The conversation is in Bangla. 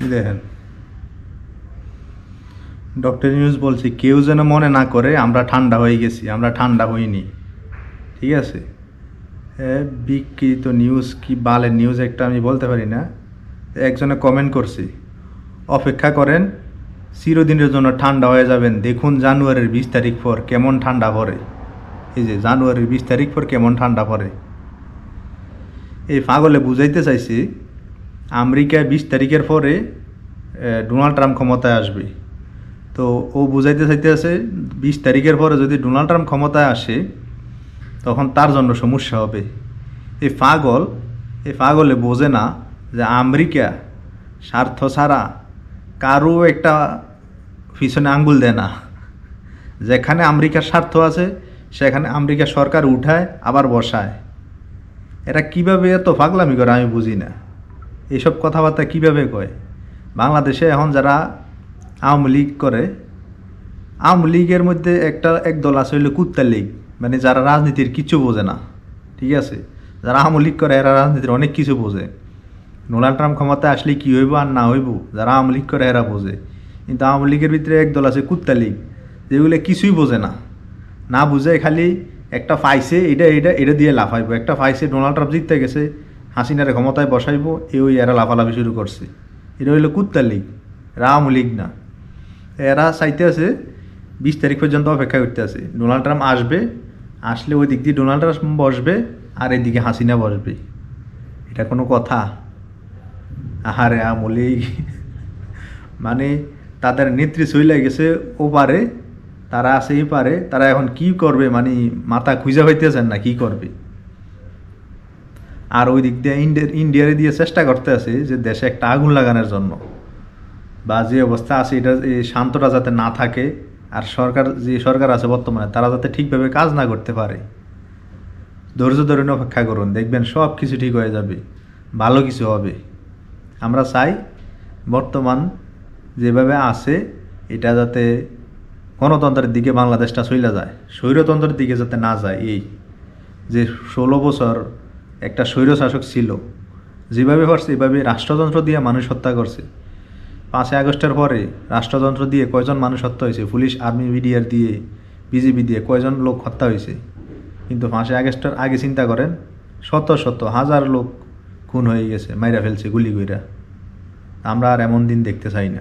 দেখেন। ডক্টর নিউজ বলছি, কেউ যেন মনে না করে আমরা ঠান্ডা হয়ে গেছি, আমরা ঠান্ডা হইনি। ঠিক আছে? হ্যাঁ বিকৃত নিউজ কি বালের নিউজ একটা আমি বলতে পারি না। একজনে কমেন্ট করছি, অপেক্ষা করেন, চিরদিনের জন্য ঠান্ডা হয়ে যাবেন। দেখুন জানুয়ারির বিশ তারিখ পর কেমন ঠান্ডা পড়ে। এই যে, জানুয়ারির বিশ তারিখ পর কেমন ঠান্ডা পড়ে। এই পাগলে বুঝাইতে চাইছি আমেরিকায় বিশ তারিখের পরে ডোনাল্ড ট্রাম্প ক্ষমতায় আসবে। তো ও বুঝাইতে চাইতে আছে বিশ তারিখের পরে যদি ডোনাল্ড ট্রাম্প ক্ষমতায় আসে, তখন তার জন্য সমস্যা হবে। এই পাগল, এই পাগলে বোঝে না যে আমেরিকা স্বার্থ ছাড়া কারও একটা পিছনে আঙ্গুল দেয় না। যেখানে আমেরিকার স্বার্থ আছে, সেখানে আমেরিকা সরকার উঠায়, আবার বসায়। এরা কীভাবে এত পাগলামি করে আমি বুঝি না। এইসব কথাবার্তা কীভাবে কয়? বাংলাদেশে এখন যারা আওয়ামী লীগ করে, আওয়ামী লীগের মধ্যে একটা এক দল আছে, হইল কুত্তা লীগ। মানে যারা রাজনীতির কিছু বোঝে না, ঠিক আছে? যারা আওয়ামী লীগ করে, এরা রাজনীতির অনেক কিছু বোঝে। ডোনাল্ড ট্রাম্প ক্ষমতায় আসলে কী হইব আর না হইব, যারা আওয়ামী লীগ করে, এরা বোঝে। কিন্তু আওয়ামী লীগের ভিতরে এক দল আছে কুত্তা লীগ, যেগুলো কিছুই বোঝে না। না বুঝে খালি একটা ফাইসে, এটা এটা এটা দিয়ে লাফাইবো। একটা ফাইসে ডোনাল্ড ট্রাম্প জিততে গেছে হাসিনারে ক্ষমতায় বসাইবো এ ওই এরা লাফালাফি শুরু করছে। এটা হইল কুত্তা লীগ আওয়ামী লীগ না। এরা চাইতে আছে, বিশ তারিখ পর্যন্ত অপেক্ষা করতে আছে। ডোনাল্ড ট্রাম্প আসবে, আসলে ওই দিক দিয়ে ডোনাল্ড ট্রাম্প বসবে, আর এদিকে হাসিনা বসবে। এটা কোনো কথা? আহারে আওয়ামী লীগ। মানে তাদের নেত্রী চলে গেছে ও পারে, তারা আছে পারে, তারা এখন কি করবে? মানে মাথা খুঁজে হইতেছেন না, কি করবে? আর ওই দিক দিয়ে ইন্ডিয়া ইন্ডিয়ারে দিয়ে চেষ্টা করতে আছে যে দেশে একটা আগুন লাগানোর জন্য। বা যে অবস্থা আছে এটা এই শান্তটা যাতে না থাকে, আর সরকার যে সরকার আছে বর্তমানে, তারা যাতে ঠিকভাবে কাজ না করতে পারে। ধৈর্য ধরে অপেক্ষা করুন, দেখবেন সব কিছু ঠিক হয়ে যাবে, ভালো কিছু হবে। আমরা চাই বর্তমান যেভাবে আছে, এটা যাতে গণতন্ত্রের দিকে বাংলাদেশটা চলে যায়, স্বৈরতন্ত্রের দিকে যাতে না যায় এই যে ষোলো বছর একটা স্বৈরশাসক ছিল। যেভাবে পারছে এভাবে রাষ্ট্রযন্ত্র দিয়ে মানুষ হত্যা করছে। পাঁচই আগস্টের পরে রাষ্ট্রযন্ত্র দিয়ে কয়জন মানুষ হত্যা হয়েছে? পুলিশ, আর্মি, বিডিআর দিয়ে বিজেপি দিয়ে কয়জন লোক হত্যা হয়েছে? কিন্তু পাঁচই আগস্টের আগে চিন্তা করেন, শত শত হাজার লোক খুন হয়ে গেছে, মাইরা ফেলছে, গুলি কইরা। আমরা আর এমন দিন দেখতে চাই না।